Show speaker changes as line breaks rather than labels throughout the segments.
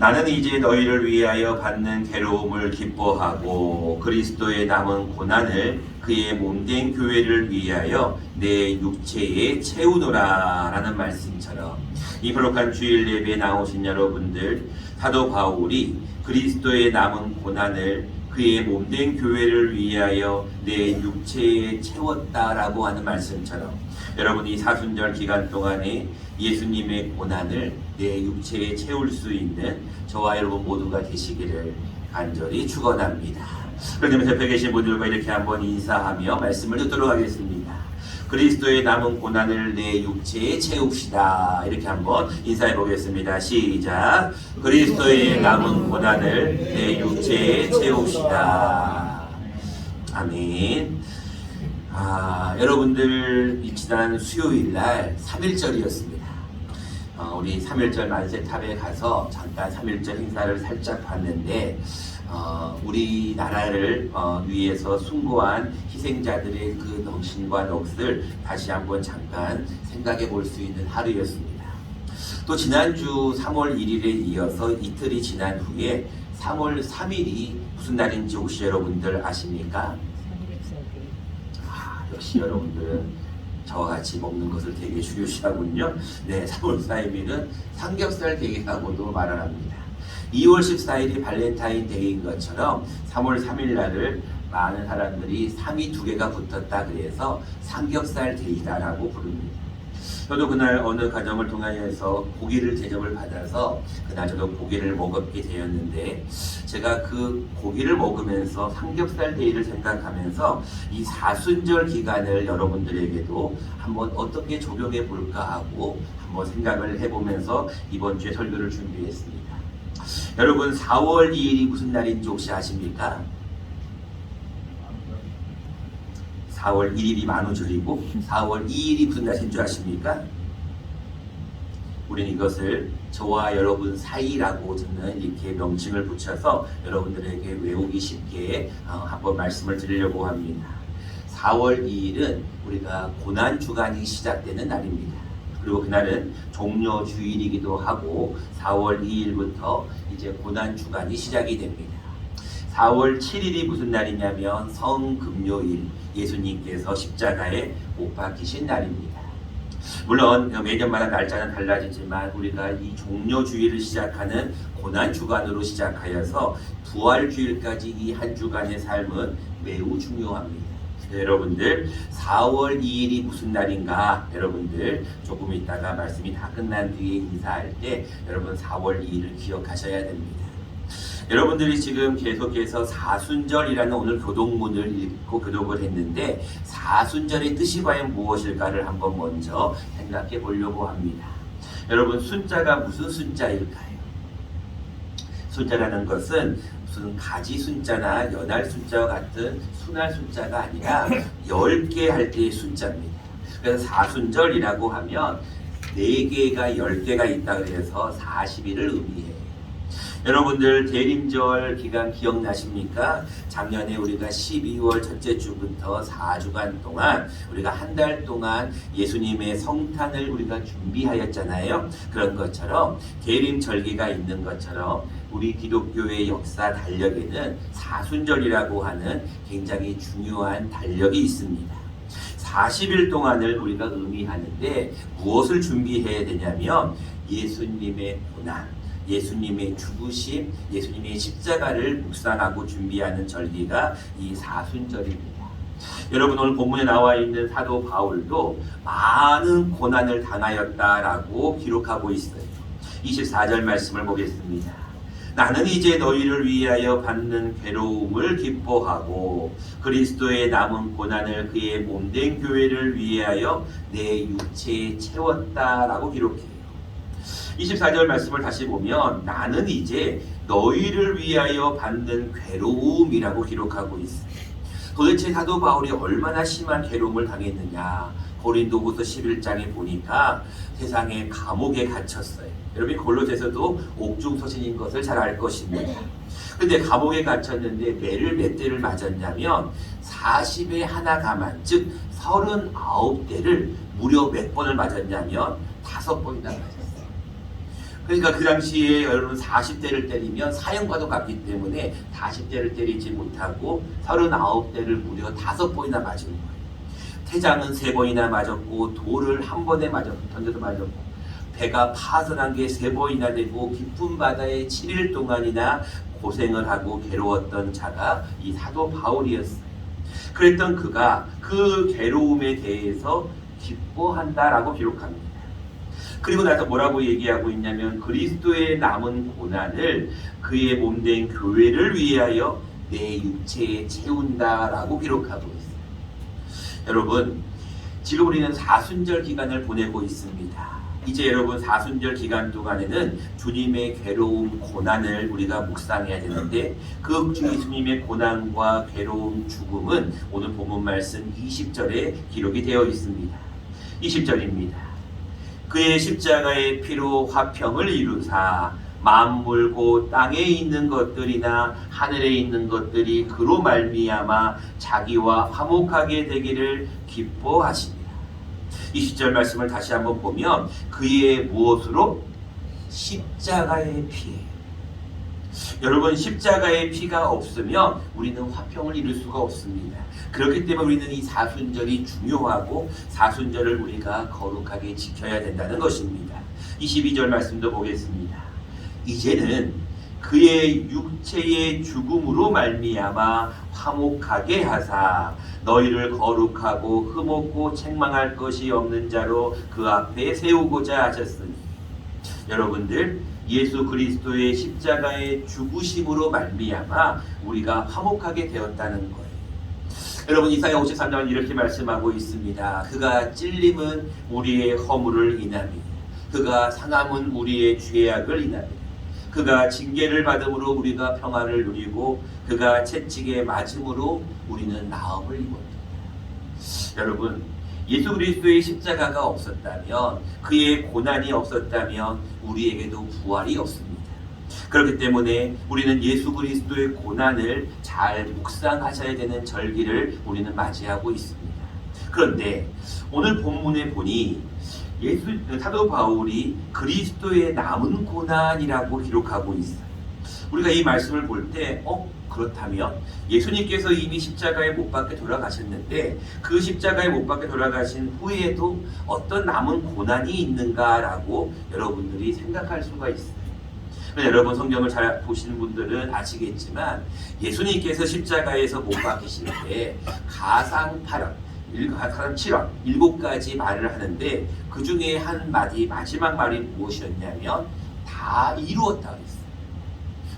나는 이제 너희를 위하여 받는 괴로움을 기뻐하고 그리스도의 남은 고난을 그의 몸된 교회를 위하여 내 육체에 채우노라 라는 말씀처럼 이 거룩한 주일 예배에 나오신 여러분들 사도 바울이 그리스도의 남은 고난을 그의 몸된 교회를 위하여 내 육체에 채웠다라고 하는 말씀처럼 여러분이 사순절 기간 동안에 예수님의 고난을 내 육체에 채울 수 있는 저와 여러분 모두가 되시기를 간절히 축원합니다. 그러면 옆에 계신 분들과 이렇게 한번 인사하며 말씀을 듣도록 하겠습니다. 그리스도의 남은 고난을 내 육체에 채웁시다. 이렇게 한번 인사해 보겠습니다. 시작. 그리스도의 남은 고난을 내 육체에 채웁시다. 아멘. 아, 여러분들 이 지난 수요일 날 3일절이었습니다. 어, 우리 3일절 만세탑에 가서 잠깐 3일절 행사를 살짝 봤는데 어, 우리나라를 어, 위해서 숭고한 희생자들의 그 넋신과 넋을 다시 한번 잠깐 생각해 볼 수 있는 하루였습니다. 또 지난주 3월 1일에 이어서 이틀이 지난 후에 3월 3일이 무슨 날인지 혹시 여러분들 아십니까? 아, 역시 여러분들은 저와 같이 먹는 것을 되게 중요시하군요. 네, 3월 4일은 삼겹살 대회라고도 말을 합니다. 2월 14일이 발렌타인 데이인 것처럼 3월 3일 날을 많은 사람들이 3이 두 개가 붙었다 그래서 삼겹살 데이다라고 부릅니다. 저도 그날 어느 가정을 통하여서 고기를 대접을 받아서 그날 저도 고기를 먹게 되었는데 제가 그 고기를 먹으면서 삼겹살 데이를 생각하면서 이 사순절 기간을 여러분들에게도 한번 어떻게 적용해 볼까 하고 한번 생각을 해보면서 이번 주에 설교를 준비했습니다. 여러분 4월 2일이 무슨 날인지 혹시 아십니까? 4월 1일이 만우절이고 4월 2일이 무슨 날인 줄 아십니까? 우리는 이것을 저와 여러분 사이라고 저는 이렇게 명칭을 붙여서 여러분들에게 외우기 쉽게 어, 한번 말씀을 드리려고 합니다. 4월 2일은 우리가 고난 주간이 시작되는 날입니다. 그리고 그날은 종려 주일이기도 하고 4월 2일부터 이제 고난 주간이 시작이 됩니다. 4월 7일이 무슨 날이냐면 성금요일 예수님께서 십자가에 못 박히신 날입니다. 물론 매년마다 날짜는 달라지지만 우리가 이 종려주일을 시작하는 고난 주간으로 시작하여서 부활 주일까지 이 한 주간의 삶은 매우 중요합니다. 여러분들 4월 2일이 무슨 날인가 여러분들 조금 있다가 말씀이 다 끝난 뒤에 인사할 때 여러분 4월 2일을 기억하셔야 됩니다. 여러분들이 지금 계속해서 사순절이라는 오늘 교동문을 읽고 교독을 했는데 사순절의 뜻이 과연 무엇일까를 한번 먼저 생각해 보려고 합니다. 여러분 순자가 무슨 순자일까요? 순자라는 것은 무슨 가지 순자나 연할 순자와 같은 순할 순자가 아니라 10개 할 때의 순자입니다. 그래서 사순절이라고 하면 4개가 10개가 있다 그래서 40일을 의미해요. 여러분들 대림절 기간 기억나십니까? 작년에 우리가 12월 첫째 주부터 4주간 동안 우리가 한 달 동안 예수님의 성탄을 우리가 준비하였잖아요. 그런 것처럼 대림절기가 있는 것처럼 우리 기독교의 역사 달력에는 사순절이라고 하는 굉장히 중요한 달력이 있습니다. 40일 동안을 우리가 의미하는데 무엇을 준비해야 되냐면 예수님의 고난, 예수님의 죽으심, 예수님의 십자가를 묵상하고 준비하는 절기가 이 사순절입니다. 여러분 오늘 본문에 나와 있는 사도 바울도 많은 고난을 당하였다라고 기록하고 있어요. 24절 말씀을 보겠습니다. 나는 이제 너희를 위하여 받는 괴로움을 기뻐하고 그리스도의 남은 고난을 그의 몸된 교회를 위하여 내 육체에 채웠다라고 기록해요. 24절 말씀을 다시 보면 나는 이제 너희를 위하여 받는 괴로움이라고 기록하고 있어요. 도대체 사도 바울이 얼마나 심한 괴로움을 당했느냐? 고린도후서 11장에 보니까 세상에 감옥에 갇혔어요. 여러분 골로새서도 옥중 서신인 것을 잘 알 것입니다. 근데 감옥에 갇혔는데 매를 몇 대를 맞았냐면 40에 하나 가만 즉 39대를 무려 몇 번을 맞았냐면 다섯 번이나 맞았어요. 그러니까 그 당시에 여러분 40대를 때리면 사형과도 같기 때문에 40대를 때리지 못하고 39대를 무려 다섯 번이나 맞은 거예요. 태장은 세 번이나 맞았고 돌을 한 번에 맞았 던져서 맞았고 배가 파손한 게 세 번이나 되고 깊은 바다에 7일 동안이나 고생을 하고 괴로웠던 자가 이 사도 바울이었어요. 그랬던 그가 그 괴로움에 대해서 기뻐한다라고 기록합니다. 그리고 나서 뭐라고 얘기하고 있냐면 그리스도의 남은 고난을 그의 몸된 교회를 위하여 내 육체에 채운다라고 기록하고 있어요. 여러분, 지금 우리는 사순절 기간을 보내고 있습니다. 이제 여러분 사순절 기간 동안에는 주님의 괴로움, 고난을 우리가 묵상해야 되는데 그 주님의 고난과 괴로움, 죽음은 오늘 본문 말씀 20절에 기록이 되어 있습니다. 20절입니다. 그의 십자가의 피로 화평을 이루사 만물 고 땅에 있는 것들이나 하늘에 있는 것들이 그로 말미암아 자기와 화목하게 되기를 기뻐하십니다. 20절 말씀을 다시 한번 보면 그의 무엇으로 십자가의 피에 여러분 십자가의 피가 없으면 우리는 화평을 이룰 수가 없습니다. 그렇기 때문에 우리는 이 사순절이 중요하고 사순절을 우리가 거룩하게 지켜야 된다는 것입니다. 22절 말씀도 보겠습니다. 이제는 그의 육체의 죽음으로 말미암아 화목하게 하사 너희를 거룩하고 흠없고 책망할 것이 없는 자로 그 앞에 세우고자 하셨으니 여러분들 예수 그리스도의 십자가의 죽으심으로 말미암아 우리가 화목하게 되었다는 거예요. 여러분 이사야 53장은 이렇게 말씀하고 있습니다. 그가 찔림은 우리의 허물을 인하며 그가 상함은 우리의 죄악을 인하며 그가 징계를 받음으로 우리가 평화를 누리고 그가 채찍에 맞음으로 우리는 나음을 입었다. 여러분 예수 그리스도의 십자가가 없었다면 그의 고난이 없었다면 우리에게도 부활이 없습니다. 그렇기 때문에 우리는 예수 그리스도의 고난을 잘 묵상하셔야 되는 절기를 우리는 맞이하고 있습니다. 그런데 오늘 본문에 보니 예수 사도 바울이 그리스도의 남은 고난이라고 기록하고 있어요. 우리가 이 말씀을 볼 때, 어 그렇다면 예수님께서 이미 십자가에 못 박혀 돌아가셨는데 그 십자가에 못 박혀 돌아가신 후에도 어떤 남은 고난이 있는가라고 여러분들이 생각할 수가 있어요. 여러분 성경을 잘 보시는 분들은 아시겠지만 예수님께서 십자가에서 못 박히실 때 가상 8원, 가상 7원, 일곱 가지 말을 하는데 그 중에 한 마디 마지막 말이 무엇이었냐면 다 이루었다 그랬어요.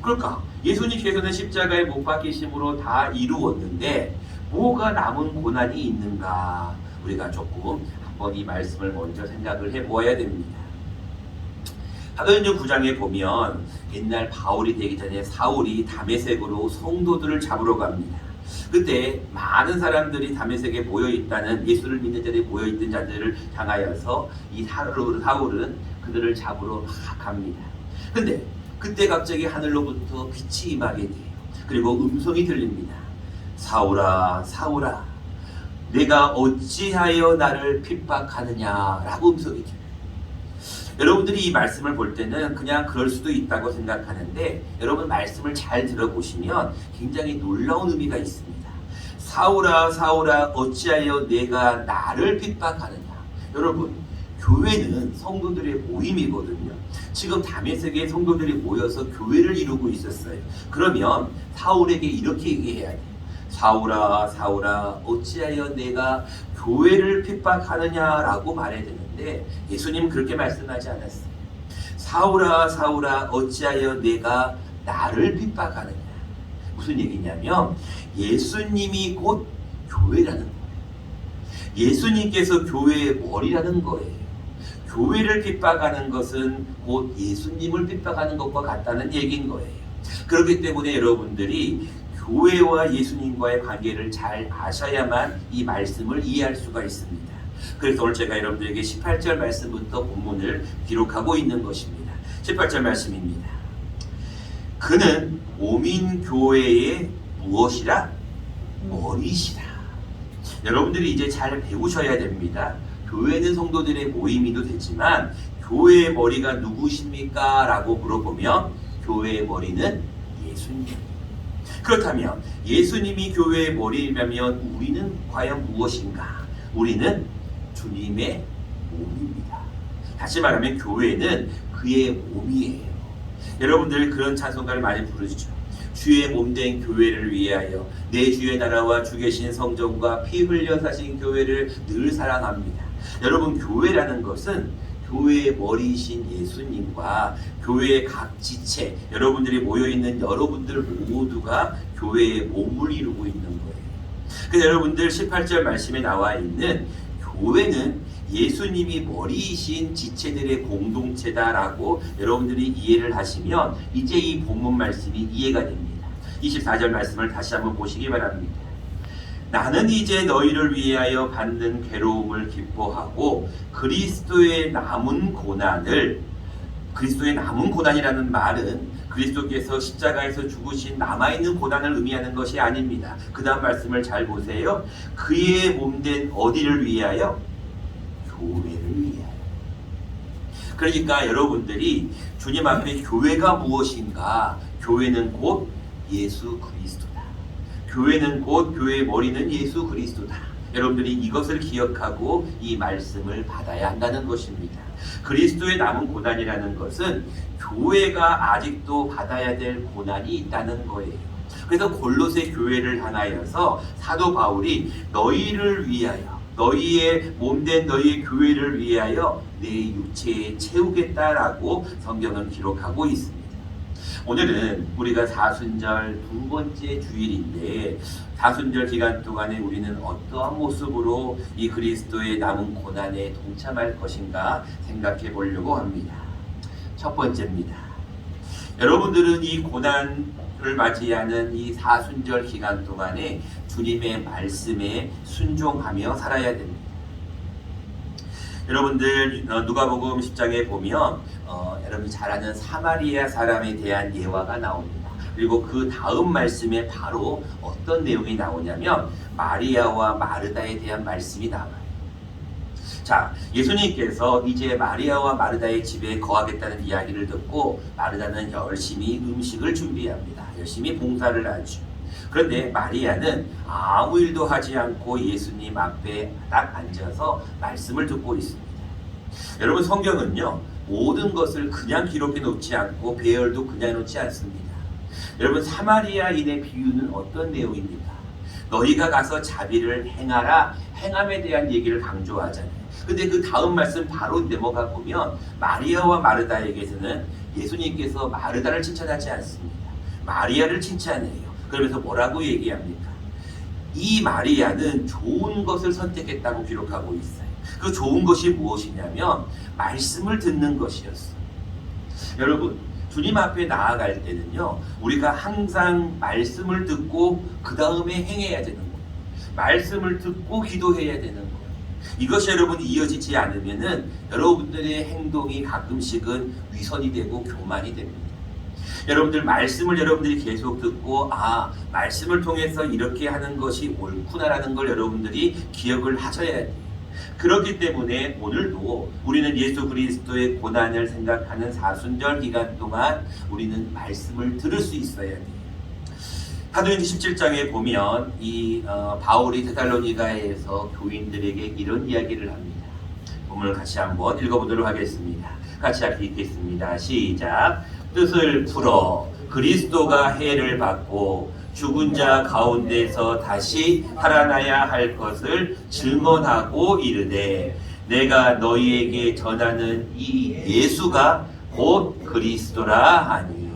그러니까 예수님께서는 십자가에 못 박히심으로 다 이루었는데 뭐가 남은 고난이 있는가 우리가 조금 한번 이 말씀을 먼저 생각을 해보아야 됩니다. 사도행전 9장에 보면 옛날 바울이 되기 전에 사울이 다메섹으로 성도들을 잡으러 갑니다. 그때 많은 사람들이 다메섹에 모여 있다는 예수를 믿는 자들이 모여 있던 자들을 향하여서 이 사울은 그들을 잡으러 막 갑니다. 근데 그때 갑자기 하늘로부터 빛이 임하게 돼요. 그리고 음성이 들립니다. 사울아, 사울아, 내가 어찌하여 나를 핍박하느냐라고 음성이 들려요. 여러분들이 이 말씀을 볼 때는 그냥 그럴 수도 있다고 생각하는데 여러분 말씀을 잘 들어보시면 굉장히 놀라운 의미가 있습니다. 사울아 사울아 어찌하여 내가 나를 핍박하느냐. 여러분 교회는 성도들의 모임이거든요. 지금 다메섹의 성도들이 모여서 교회를 이루고 있었어요. 그러면 사울에게 이렇게 얘기해야 돼요. 사울아 사울아 어찌하여 내가 교회를 핍박하느냐라고 말해야 되는데 예수님 그렇게 말씀하지 않았어요. 사울아 사울아 어찌하여 내가 나를 핍박하느냐 무슨 얘기냐면 예수님이 곧 교회라는 거예요. 예수님께서 교회의 머리라는 거예요. 교회를 핍박하는 것은 곧 예수님을 핍박하는 것과 같다는 얘기인 거예요. 그렇기 때문에 여러분들이 교회와 예수님과의 관계를 잘 아셔야만 이 말씀을 이해할 수가 있습니다. 그래서 오늘 제가 여러분들에게 18절 말씀부터 본문을 기록하고 있는 것입니다. 18절 말씀입니다. 그는 오민 교회의 무엇이라? 머리시라. 여러분들이 이제 잘 배우셔야 됩니다. 교회는 성도들의 모임이도 되지만 교회의 머리가 누구십니까? 라고 물어보면 교회의 머리는 예수님. 그렇다면 예수님이 교회의 머리라면 우리는 과연 무엇인가? 우리는 주님의 몸입니다. 다시 말하면 교회는 그의 몸이에요. 여러분들 그런 찬송가를 많이 부르시죠. 주의 몸된 교회를 위하여 내 주의 나라와 주 계신 성전과 피 흘려 사신 교회를 늘 사랑합니다. 여러분 교회라는 것은 교회의 머리이신 예수님과 교회의 각 지체 여러분들이 모여 있는 여러분들 모두가 교회의 몸을 이루고 있는 거예요. 그래서 여러분들 18절 말씀에 나와 있는 교회는 예수님이 머리이신 지체들의 공동체다라고 여러분들이 이해를 하시면 이제 이 본문 말씀이 이해가 됩니다. 24절 말씀을 다시 한번 보시기 바랍니다. 나는 이제 너희를 위하여 받는 괴로움을 기뻐하고 그리스도의 남은 고난을 그리스도의 남은 고난이라는 말은 그리스도께서 십자가에서 죽으신 남아있는 고난을 의미하는 것이 아닙니다. 그 다음 말씀을 잘 보세요. 그의 몸된 어디를 위하여? 교회를 위하여. 그러니까 여러분들이 주님 앞에 교회가 무엇인가? 교회는 곧 예수 그리스도다. 교회는 곧 교회의 머리는 예수 그리스도다. 여러분들이 이것을 기억하고 이 말씀을 받아야 한다는 것입니다. 그리스도의 남은 고난이라는 것은 교회가 아직도 받아야 될 고난이 있다는 거예요. 그래서 골로새 교회를 향하여서 사도 바울이 너희를 위하여 너희의 몸된 너희의 교회를 위하여 내 육체에 채우겠다라고 성경은 기록하고 있습니다. 오늘은 우리가 사순절 두 번째 주일인데 사순절 기간 동안에 우리는 어떠한 모습으로 이 그리스도의 남은 고난에 동참할 것인가 생각해 보려고 합니다. 첫 번째입니다. 여러분들은 이 고난을 맞이하는 이 사순절 기간 동안에 주님의 말씀에 순종하며 살아야 됩니다. 여러분들 어, 누가복음 10장에 보면 어, 여러분이 잘 아는 사마리아 사람에 대한 예화가 나옵니다. 그리고 그 다음 말씀에 바로 어떤 내용이 나오냐면 마리아와 마르다에 대한 말씀이 나와요. 자, 예수님께서 이제 마리아와 마르다의 집에 거하겠다는 이야기를 듣고 마르다는 열심히 음식을 준비합니다. 열심히 봉사를 하죠. 그런데 마리아는 아무 일도 하지 않고 예수님 앞에 딱 앉아서 말씀을 듣고 있습니다. 여러분 성경은요 모든 것을 그냥 기록해 놓지 않고 배열도 그냥 놓지 않습니다. 여러분 사마리아인의 비유는 어떤 내용입니까? 너희가 가서 자비를 행하라 행함에 대한 얘기를 강조하잖아요. 근데 그 다음 말씀 바로 넘어가 보면 마리아와 마르다에게서는 예수님께서 마르다를 칭찬하지 않습니다. 마리아를 칭찬해요. 그러면서 뭐라고 얘기합니까? 이 마리아는 좋은 것을 선택했다고 기록하고 있어요. 그 좋은 것이 무엇이냐면 말씀을 듣는 것이었어요. 여러분, 주님 앞에 나아갈 때는요, 우리가 항상 말씀을 듣고 그 다음에 행해야 되는 거예요. 말씀을 듣고 기도해야 되는 거예요. 이것이 여러분 이어지지 않으면은 여러분들의 행동이 가끔씩은 위선이 되고 교만이 됩니다. 여러분들 말씀을 여러분들이 계속 듣고 아 말씀을 통해서 이렇게 하는 것이 옳구나라는 걸 여러분들이 기억을 하셔야 돼요. 그렇기 때문에 오늘도 우리는 예수 그리스도의 고난을 생각하는 사순절 기간 동안 우리는 말씀을 들을 수 있어야 돼요. 사도행전 17장에 보면 이 어, 바울이 테살로니가에서 교인들에게 이런 이야기를 합니다. 본문을 같이 한번 읽어보도록 하겠습니다. 같이 읽겠습니다. 시작. 뜻을 풀어 그리스도가 해를 받고 죽은 자 가운데서 다시 살아나야 할 것을 증언하고 이르되 내가 너희에게 전하는 이 예수가 곧 그리스도라 하니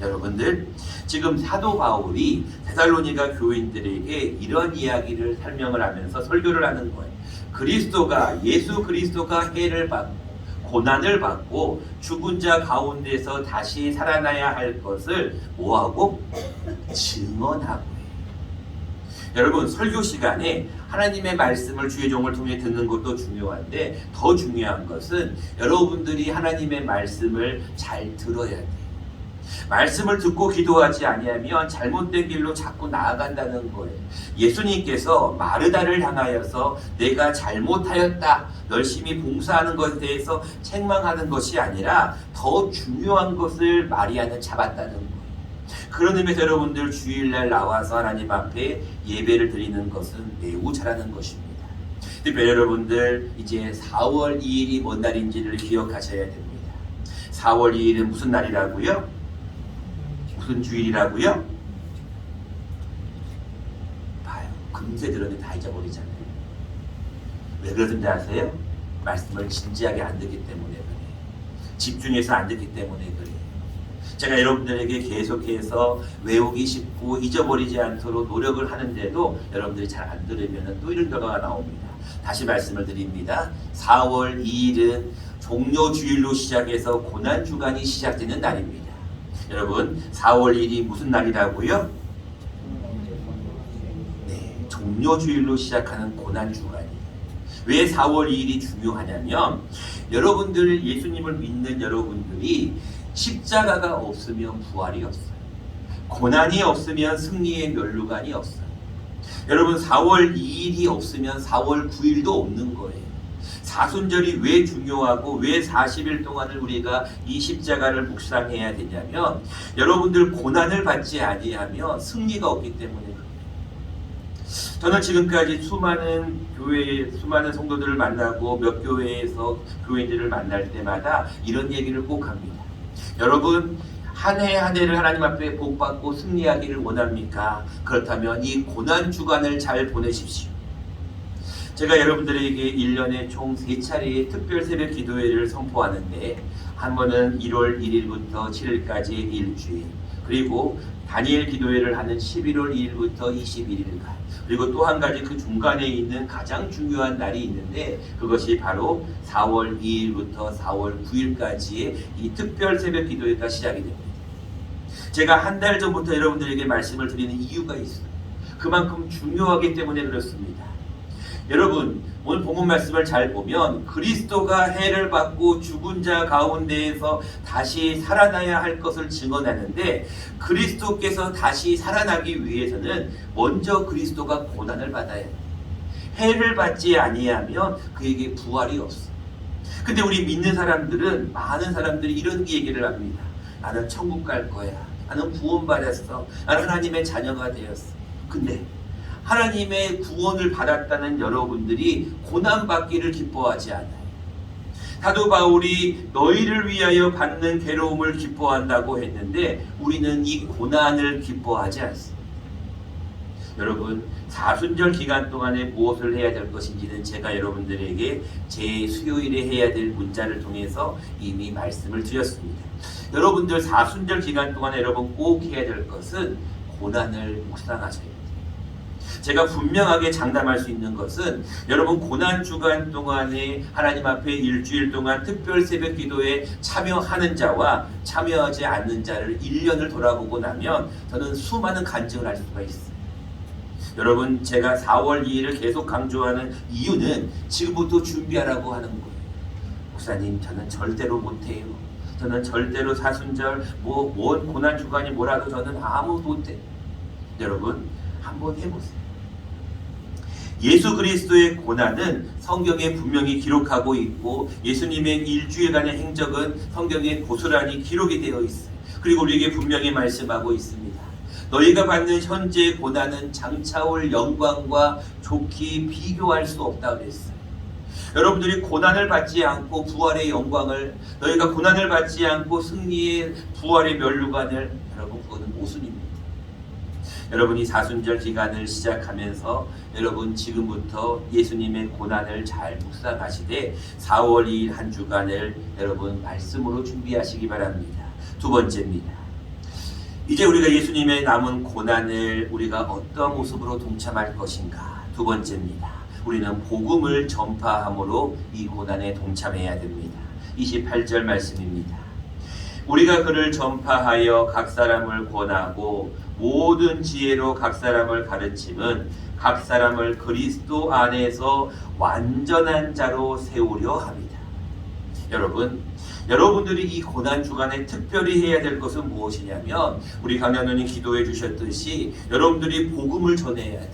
여러분들 지금 사도 바울이 데살로니가 교인들에게 이런 이야기를 설명을 하면서 설교를 하는 거예요. 그리스도가 예수 그리스도가 해를 받고 고난을 받고 죽은 자 가운데서 다시 살아나야 할 것을 뭐하고 증언하고. 여러분 설교 시간에 하나님의 말씀을 주의 종을 통해 듣는 것도 중요한데 더 중요한 것은 여러분들이 하나님의 말씀을 잘 들어야 돼요. 말씀을 듣고 기도하지 아니하면 잘못된 길로 자꾸 나아간다는 거예요. 예수님께서 마르다를 향하여서 내가 잘못하였다. 열심히 봉사하는 것에 대해서 책망하는 것이 아니라 더 중요한 것을 마리아는 잡았다는 거예요. 그런 의미에서 여러분들 주일날 나와서 하나님 앞에 예배를 드리는 것은 매우 잘하는 것입니다. 특별히 여러분들 이제 4월 2일이 뭔 날인지를 기억하셔야 됩니다. 4월 2일은 무슨 날이라고요? 무슨 주일이라고요? 봐요. 금세 들었는데 다 잊어버리잖아요. 왜 그러는지 아세요? 말씀을 진지하게 안 듣기 때문에 그래. 집중해서 안 듣기 때문에 그래. 제가 여러분들에게 계속해서 외우기 쉽고 잊어버리지 않도록 노력을 하는데도 여러분들이 잘 안 들으면 또 이런 결과가 나옵니다. 다시 말씀을 드립니다. 4월 2일은 종료 주일로 시작해서 고난 주간이 시작되는 날입니다. 여러분, 4월 1일이 무슨 날이라고요? 네, 종료 주일로 시작하는 고난 주간이에요. 왜 4월 2일이 중요하냐면 여러분들 예수님을 믿는 여러분들이 십자가가 없으면 부활이 없어요. 고난이 없으면 승리의 멸류관이 없어요. 여러분 4월 2일이 없으면 4월 9일도 없는 거예요. 사순절이 왜 중요하고 왜 40일 동안을 우리가 이 십자가를 묵상해야 되냐면 여러분들 고난을 받지 아니하면 승리가 없기 때문에. 저는 지금까지 수많은 교회 수많은 성도들을 만나고 몇 교회에서 교회들을 만날 때마다 이런 얘기를 꼭 합니다. 여러분 한 해 한 해를 하나님 앞에 복 받고 승리하기를 원합니까? 그렇다면 이 고난 주간을 잘 보내십시오. 제가 여러분들에게 1년에 총 3차례의 특별 새벽 기도회를 선포하는데 한 번은 1월 1일부터 7일까지 일주일 그리고 다니엘 기도회를 하는 11월 2일부터 21일간 그리고 또 한 가지 그 중간에 있는 가장 중요한 날이 있는데 그것이 바로 4월 2일부터 4월 9일까지의 이 특별 새벽 기도회가 시작이 됩니다. 제가 한 달 전부터 여러분들에게 말씀을 드리는 이유가 있어요. 그만큼 중요하기 때문에 그렇습니다. 여러분 오늘 본문 말씀을 잘 보면 그리스도가 해를 받고 죽은 자 가운데에서 다시 살아나야 할 것을 증언하는데 그리스도께서 다시 살아나기 위해서는 먼저 그리스도가 고난을 받아야 해요. 해를 받지 아니하면 그에게 부활이 없어. 근데 우리 믿는 사람들은 많은 사람들이 이런 얘기를 합니다. 나는 천국 갈 거야. 나는 구원받았어. 나는 하나님의 자녀가 되었어. 근데 하나님의 구원을 받았다는 여러분들이 고난받기를 기뻐하지 않아요. 사도 바울이 너희를 위하여 받는 괴로움을 기뻐한다고 했는데 우리는 이 고난을 기뻐하지 않습니다. 여러분 사순절 기간 동안에 무엇을 해야 될 것인지는 제가 여러분들에게 제 수요일에 해야 될 문자를 통해서 이미 말씀을 드렸습니다. 여러분들 사순절 기간 동안에 여러분 꼭 해야 될 것은 고난을 묵상하셔야. 제가 분명하게 장담할 수 있는 것은 여러분 고난 주간 동안에 하나님 앞에 일주일 동안 특별 새벽 기도에 참여하는 자와 참여하지 않는 자를 1년을 돌아보고 나면 저는 수많은 간증을 할 수가 있어요. 여러분 제가 4월 2일을 계속 강조하는 이유는 지금부터 준비하라고 하는 거예요. 목사님 저는 절대로 못해요. 저는 절대로 사순절 뭐, 뭔 고난 주간이 뭐라도 저는 아무 못해. 여러분 한번 해보세요. 예수 그리스도의 고난은 성경에 분명히 기록하고 있고 예수님의 일주일간의 행적은 성경에 고스란히 기록이 되어 있어요. 그리고 우리에게 분명히 말씀하고 있습니다. 너희가 받는 현재 고난은 장차올 영광과 좋게 비교할 수 없다 그랬어요. 여러분들이 고난을 받지 않고 부활의 영광을 너희가 고난을 받지 않고 승리의 부활의 멸류관을 여러분 그거는 모순입니다. 여러분이 사순절 기간을 시작하면서 여러분 지금부터 예수님의 고난을 잘 묵상하시되 4월 2일 한 주간을 여러분 말씀으로 준비하시기 바랍니다. 두 번째입니다. 이제 우리가 예수님의 남은 고난을 우리가 어떤 모습으로 동참할 것인가? 두 번째입니다. 우리는 복음을 전파함으로 이 고난에 동참해야 됩니다. 28절 말씀입니다. 우리가 그를 전파하여 각 사람을 권하고 모든 지혜로 각 사람을 가르침은 각 사람을 그리스도 안에서 완전한 자로 세우려 합니다. 여러분, 여러분들이 이 고난 주간에 특별히 해야 될 것은 무엇이냐면 우리 강연원이 기도해 주셨듯이 여러분들이 복음을 전해야 돼.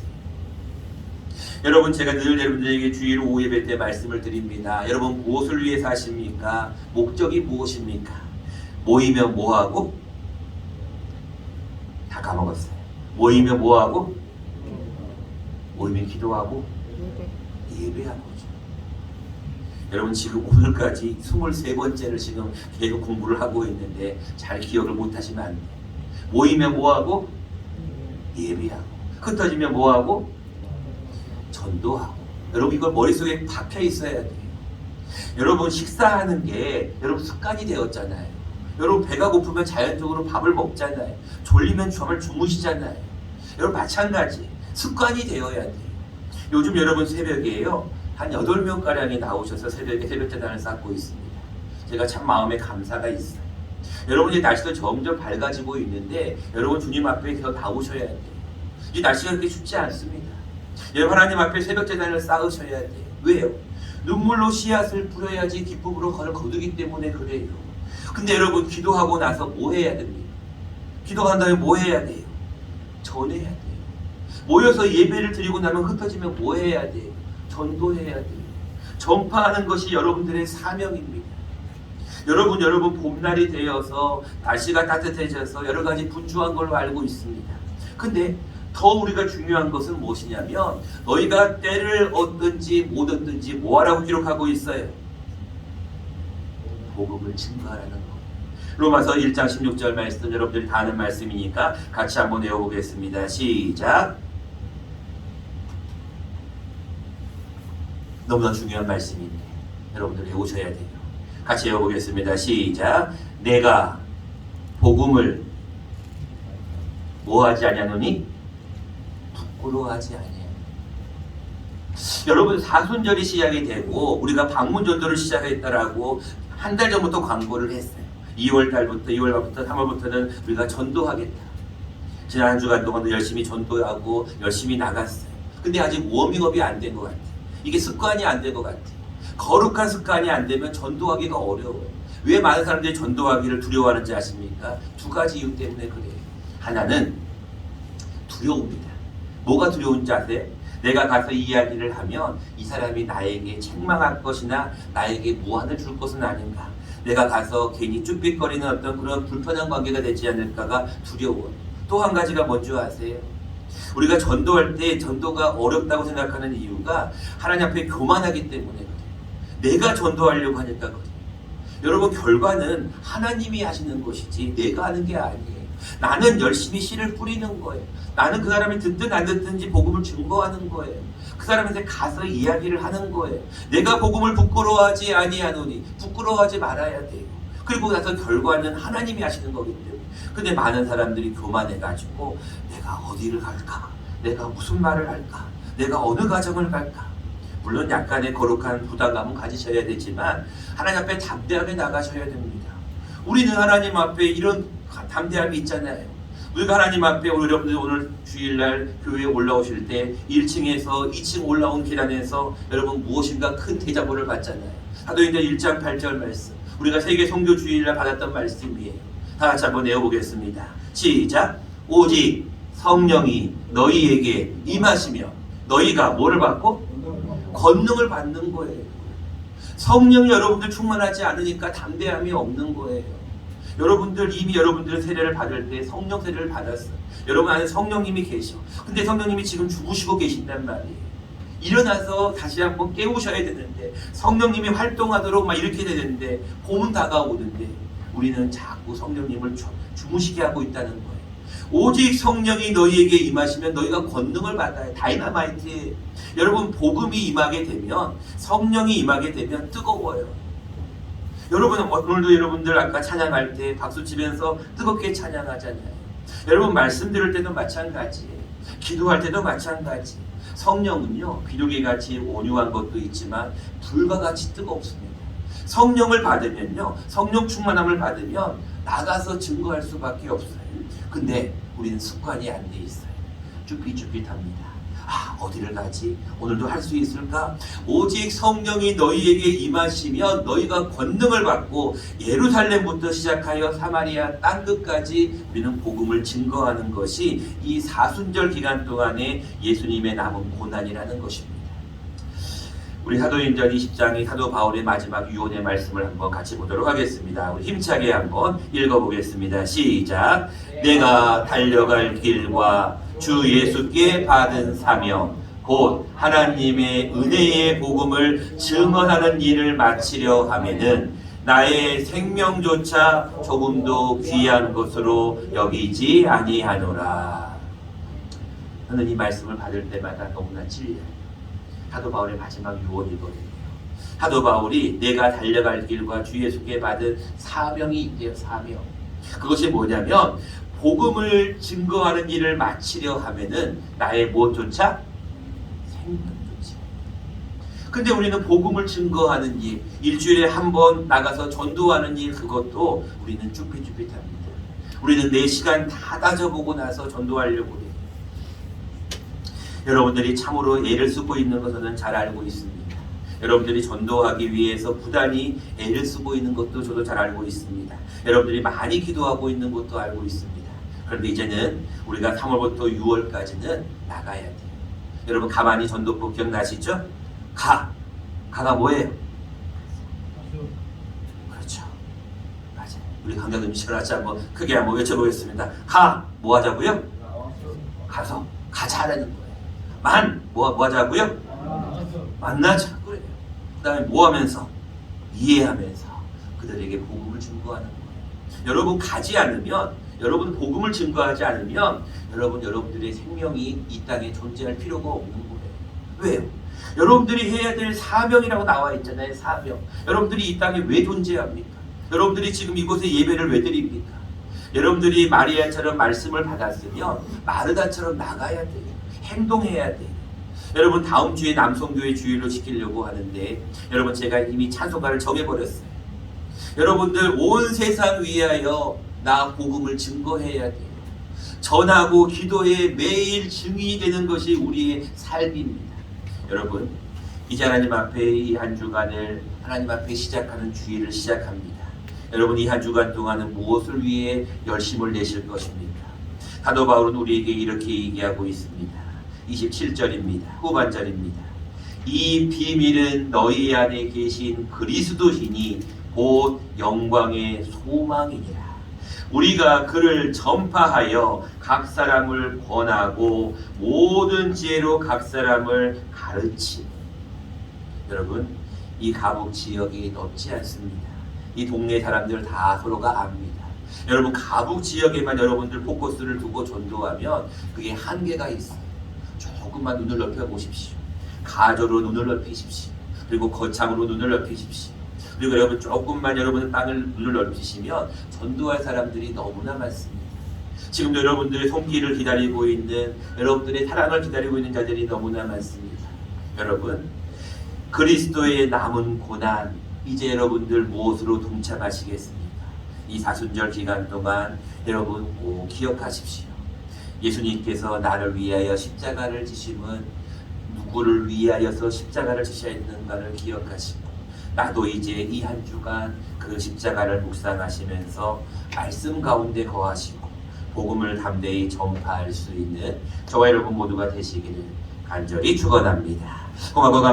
여러분 제가 늘 여러분들에게 주일 오후 예배 때 말씀을 드립니다. 여러분 무엇을 위해 사십니까? 목적이 무엇입니까? 모이면 뭐하고? 다 까먹었어요. 모이면 뭐하고? 모이면 기도하고 예배하고죠. 여러분 지금 오늘까지 23번째를 지금 계속 공부를 하고 있는데 잘 기억을 못 하시면 안 돼요. 모이면 뭐하고? 예배하고. 흩어지면 뭐하고? 전도하고. 여러분 이걸 머릿속에 박혀 있어야 돼요. 여러분 식사하는 게 여러분 습관이 되었잖아요. 여러분 배가 고프면 자연적으로 밥을 먹잖아요. 졸리면 잠을 주무시잖아요. 여러분 마찬가지 습관이 되어야 돼요. 요즘 여러분 새벽에요. 한 8명가량이 나오셔서 새벽에 새벽 재단을 쌓고 있습니다. 제가 참 마음에 감사가 있어요. 여러분 이 날씨도 점점 밝아지고 있는데 여러분 주님 앞에 더 나오셔야 돼요. 이 날씨가 그렇게 춥지 않습니다. 여러분 하나님 앞에 새벽 재단을 쌓으셔야 돼요. 왜요? 눈물로 씨앗을 뿌려야지 기쁨으로 그를 거두기 때문에 그래요. 근데 여러분 기도하고 나서 뭐 해야 됩니까? 기도한 다음에 뭐 해야 돼요? 전해야 돼요. 모여서 예배를 드리고 나면 흩어지면 뭐 해야 돼요? 전도해야 돼요. 전파하는 것이 여러분들의 사명입니다. 여러분 여러분 봄날이 되어서 날씨가 따뜻해져서 여러 가지 분주한 걸로 알고 있습니다. 근데 더 우리가 중요한 것은 무엇이냐면 너희가 때를 얻든지 못 얻든지 뭐하라고 기록하고 있어요? 복음을 증거하라는 거. 로마서 1장 16절 말씀 여러분들이 다 아는 말씀이니까 같이 한번 외워보겠습니다. 시작. 너무나 중요한 말씀인데 여러분들 외우셔야 돼요. 같이 외워보겠습니다. 시작. 내가 복음을 뭐하지 아니하노니 부끄러워하지 아니하노니 여러분 사순절이 시작이 되고 우리가 방문 전도를 시작했다라고 한 달 전부터 광고를 했어요. 2월 달부터 2월 달부터 3월부터는 우리가 전도하겠다. 지난 한 주간 동안 열심히 전도하고 열심히 나갔어요. 근데 아직 워밍업이 안 된 것 같아요. 이게 습관이 안 된 것 같아요. 거룩한 습관이 안 되면 전도하기가 어려워요. 왜 많은 사람들이 전도하기를 두려워하는지 아십니까? 두 가지 이유 때문에 그래요. 하나는 두려움입니다. 뭐가 두려운지 아세요? 내가 가서 이야기를 하면 이 사람이 나에게 책망할 것이나 나에게 무한을 줄 것은 아닌가. 내가 가서 괜히 쭈삣거리는 어떤 그런 불편한 관계가 되지 않을까가 두려워요. 또한 가지가 뭔지 아세요? 우리가 전도할 때 전도가 어렵다고 생각하는 이유가 하나님 앞에 교만하기 때문에. 내가 전도하려고 하니까. 여러분 결과는 하나님이 하시는 것이지 내가 하는 게 아니에요. 나는 열심히 씨를 뿌리는 거예요. 나는 그 사람이 듣든 안 듣든지 복음을 증거하는 거예요. 그 사람한테 가서 이야기를 하는 거예요. 내가 복음을 부끄러워하지 아니하노니 부끄러워하지 말아야 돼요. 그리고 나서 결과는 하나님이 하시는 거기 때문에. 근데 많은 사람들이 교만해가지고 내가 어디를 갈까? 내가 무슨 말을 할까? 내가 어느 가정을 갈까? 물론 약간의 거룩한 부담감은 가지셔야 되지만 하나님 앞에 담대하게 나가셔야 됩니다. 우리는 하나님 앞에 이런 담대함이 있잖아요. 우리가 하나님 앞에 오늘 여러분들 오늘 주일날 교회에 올라오실 때 1층에서 2층 올라온 계단에서 여러분 무엇인가 큰 대자보를 받잖아요. 사도행전 1장 8절 말씀. 우리가 세계 성교 주일날 받았던 말씀이에요. 다 같이 한번 내어보겠습니다. 시작. 오직 성령이 너희에게 임하시며 너희가 뭐를 받고 권능을 받는 거예요. 성령이 여러분들 충만하지 않으니까 담대함이 없는 거예요. 여러분들 이미 여러분들의 세례를 받을 때 성령 세례를 받았어요. 여러분 안에 성령님이 계셔. 근데 성령님이 지금 죽으시고 계신단 말이에요. 일어나서 다시 한번 깨우셔야 되는데 성령님이 활동하도록 막 이렇게 되는데 봄은 다가오는데 우리는 자꾸 성령님을 주, 주무시게 하고 있다는 거예요. 오직 성령이 너희에게 임하시면 너희가 권능을 받아요. 다이나마이트. 여러분 복음이 임하게 되면 성령이 임하게 되면 뜨거워요. 여러분 오늘도 여러분들 아까 찬양할 때 박수 치면서 뜨겁게 찬양하잖아요. 여러분 말씀 들을 때도 마찬가지예요. 기도할 때도 마찬가지. 성령은요 비둘기 같이 온유한 것도 있지만 불과 같이 뜨겁습니다. 성령을 받으면요 성령 충만함을 받으면 나가서 증거할 수밖에 없어요. 근데 우리는 습관이 안 돼 있어요. 쭈삣쭈삣합니다. 아 어디를 가지? 오늘도 할 수 있을까? 오직 성령이 너희에게 임하시면 너희가 권능을 받고 예루살렘부터 시작하여 사마리아 땅 끝까지 우리는 복음을 증거하는 것이 이 사순절 기간 동안에 예수님의 남은 고난이라는 것입니다. 우리 사도행전 20장의 사도 바울의 마지막 유언의 말씀을 한번 같이 보도록 하겠습니다. 우리 힘차게 한번 읽어보겠습니다. 시작. 내가 달려갈 길과 주 예수께 받은 사명 곧 하나님의 은혜의 복음을 증언하는 일을 마치려 하면은 나의 생명조차 조금도 귀한 것으로 여기지 아니하노라. 저는 이 말씀을 받을 때마다 너무나 찔려요. 사도 바울의 마지막 유언이거든요. 사도 바울이 내가 달려갈 길과 주 예수께 받은 사명이 있대요. 사명. 그것이 뭐냐면 복음을 증거하는 일을 마치려 하면은 나의 무엇조차 생명조차. 근데 우리는 복음을 증거하는 일, 일주일에 한 번 나가서 전도하는 일 그것도 우리는 쭈삣쭈삣합니다. 우리는 내 시간 다 따져보고 나서 전도하려고. 여러분들이 참으로 애를 쓰고 있는 것은 잘 알고 있습니다. 여러분들이 전도하기 위해서 부단히 애를 쓰고 있는 것도 저도 잘 알고 있습니다. 여러분들이 많이 기도하고 있는 것도 알고 있습니다. 그런데 이제는 우리가 3월부터 6월까지는 나가야 돼요. 여러분 가만히 전도법 기억나시죠? 가. 가가 뭐예요? 그렇죠. 맞아요. 우리 강자님 시간 같이 한번 크게 한번 외쳐보겠습니다. 가. 뭐 하자고요? 가서 가자라는 거예요. 만. 뭐, 뭐 하자고요? 만나자. 그래요. 그 다음에 뭐 하면서? 이해하면서 그들에게 복음을 증거하는 거예요. 여러분 가지 않으면 여러분 복음을 증거하지 않으면 여러분 여러분들의 생명이 이 땅에 존재할 필요가 없는 거예요. 왜요? 여러분들이 해야 될 사명이라고 나와 있잖아요. 사명. 여러분들이 이 땅에 왜 존재합니까? 여러분들이 지금 이곳에 예배를 왜 드립니까? 여러분들이 마리아처럼 말씀을 받았으면 마르다처럼 나가야 돼요. 행동해야 돼요. 여러분 다음 주에 남성교회 주일로 지키려고 하는데 여러분 제가 이미 찬송가를 정해버렸어요. 여러분들 온 세상 위하여 나 복음을 증거해야 돼요. 전하고 기도에 매일 증인이 되는 것이 우리의 삶입니다. 여러분 이제 하나님 앞에 이 한 주간을 하나님 앞에 시작하는 주일을 시작합니다. 여러분 이 한 주간 동안은 무엇을 위해 열심을 내실 것입니까? 사도 바울은 우리에게 이렇게 얘기하고 있습니다. 27절입니다. 후반절입니다. 이 비밀은 너희 안에 계신 그리스도시니 곧 영광의 소망이니라. 우리가 그를 전파하여 각 사람을 권하고 모든 지혜로 각 사람을 가르치. 여러분, 이 가북 지역이 넓지 않습니다. 이 동네 사람들 다 서로가 압니다. 여러분 가북 지역에만 여러분들 포커스를 두고 전도하면 그게 한계가 있어요. 조금만 눈을 넓혀 보십시오. 가조로 눈을 넓히십시오. 그리고 거창으로 눈을 넓히십시오. 그리고 여러분 조금만 여러분 땅을 눈을 넓히시면 전도할 사람들이 너무나 많습니다. 지금도 여러분들의 손길을 기다리고 있는 여러분들의 사랑을 기다리고 있는 자들이 너무나 많습니다. 여러분 그리스도의 남은 고난 이제 여러분들 무엇으로 동참하시겠습니까? 이 사순절 기간 동안 여러분 꼭 기억하십시오. 예수님께서 나를 위하여 십자가를 지심은 누구를 위하여서 십자가를 지셔야 했는가를 기억하시고 나도 이제 이 한 주간 그 십자가를 묵상하시면서 말씀 가운데 거하시고 복음을 담대히 전파할 수 있는 저와 여러분 모두가 되시기를 간절히 축원합니다. 고맙고 감